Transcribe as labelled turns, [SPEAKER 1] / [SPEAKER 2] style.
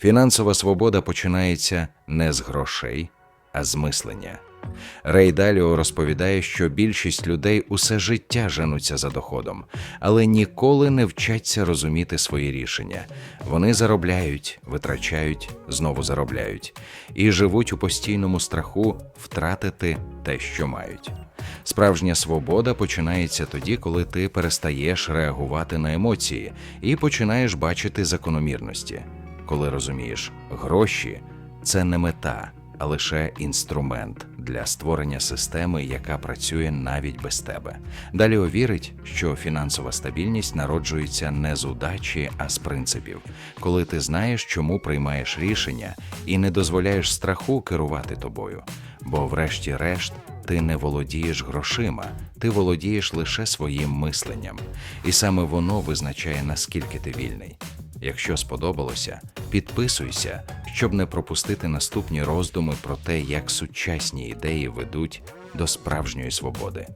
[SPEAKER 1] Фінансова свобода починається не з грошей, а з мислення. Рей Даліо розповідає, що більшість людей усе життя женуться за доходом, але ніколи не вчаться розуміти свої рішення. Вони заробляють, витрачають, знову заробляють і живуть у постійному страху втратити те, що мають. Справжня свобода починається тоді, коли ти перестаєш реагувати на емоції і починаєш бачити закономірності. Коли розумієш, гроші це не мета, а лише інструмент для створення системи, яка працює навіть без тебе. Далі вірить, що фінансова стабільність народжується не з удачі, а з принципів, коли ти знаєш, чому приймаєш рішення і не дозволяєш страху керувати тобою. Бо, врешті-решт, ти не володієш грошима, ти володієш лише своїм мисленням, і саме воно визначає, наскільки ти вільний. Якщо сподобалося, підписуйся, щоб не пропустити наступні роздуми про те, як сучасні ідеї ведуть до справжньої свободи.